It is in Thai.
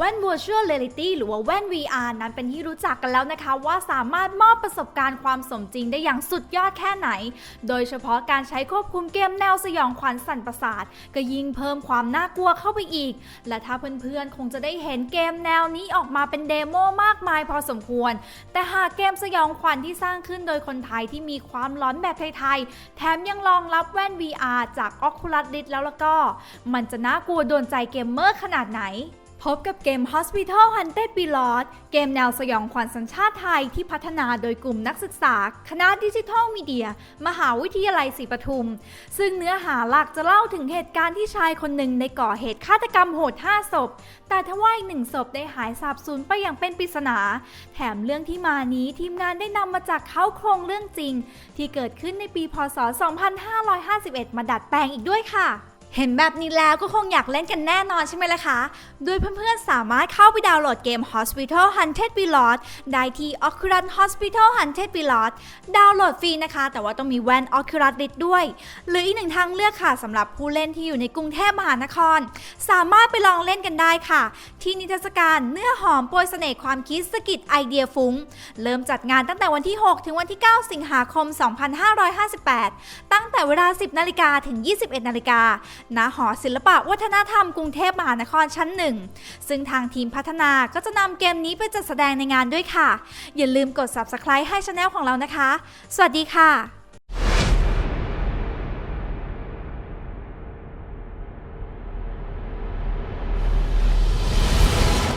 แว่น Virtual Reality หรือว่าแว่น VR นั้นเป็นที่รู้จักกันแล้วนะคะ ว่าสามารถมอบประสบการณ์ความสมจริงได้อย่างสุดยอดแค่ไหน โดยเฉพาะการใช้ควบคุมเกมแนวสยองขวัญสั่นประสาท ก็ยิ่งเพิ่มความน่ากลัวเข้าไปอีก และถ้าเพื่อนๆ คงจะได้เห็นเกมแนวนี้ออกมาเป็นเดโมมากมายพอสมควร แต่หากเกมสยองขวัญที่สร้างขึ้นโดยคนไทยที่มีความร้อนแบบไทยๆ แถมยังรองรับแว่น VR จาก Oculus Rift แล้วแล้วก็ มันจะน่ากลัวโดนใจเกมเมอร์ขนาดไหน พบกับเกม Hospital Haunted Below เกมแนวสยองขวัญสัญชาติไทยที่พัฒนาโดยกลุ่มนักศึกษา คณะดิจิทัลมีเดีย มหาวิทยาลัยศรีปทุม ซึ่งเนื้อหาหลักจะเล่าถึงเหตุการณ์ที่ชายคนหนึ่งได้ก่อเหตุฆาตกรรมโหด 5 ศพ แต่ทว่าอีกหนึ่งศพได้หายสาบสูญไปอย่างเป็นปริศนา แถมเรื่องที่มานี้ทีมงานได้นำมาจากเขาโครงเรื่องจริง ที่เกิดขึ้นในปีพศ 2551 มาดัดแปลงอีกด้วยค่ะ เห็นแบบนี้แล้วก็คงอยากเล่นกันแน่นอนใช่ไหมล่ะคะ โดยเพื่อนๆ สามารถเข้าไปดาวน์โหลดเกม Hospital Haunted Below ได้ที่ Oculus Hospital Haunted Below ดาวน์โหลดฟรีนะคะ แต่ว่าต้องมีแว่น Oculus Rift ด้วย หรืออีกหนึ่งทางเลือกค่ะสำหรับผู้เล่นที่อยู่ในกรุงเทพมหานคร สามารถไปลองเล่นกันได้ค่ะ ที่นิทรรศการเนื้อหอมโปรยเสน่ห์ความคิดสกิดไอเดียฟุ้ง เริ่มจัดงานตั้งแต่วันที่ 6 ถึงวันที่ 9 สิงหาคม 2558 ตั้งแต่เวลา 10นาฬิกาถึง 21นาฬิกาณหอศิลปะวัฒนธรรมกรุงเทพมหานครชั้นหนึ่งซึ่งทางทีมพัฒนาก็จะนำเกมนี้ไปจัดแสดงในงานด้วยค่ะ อย่าลืมกด subscribe ให้ช anel ของเรานะคะ สวัสดีค่ะ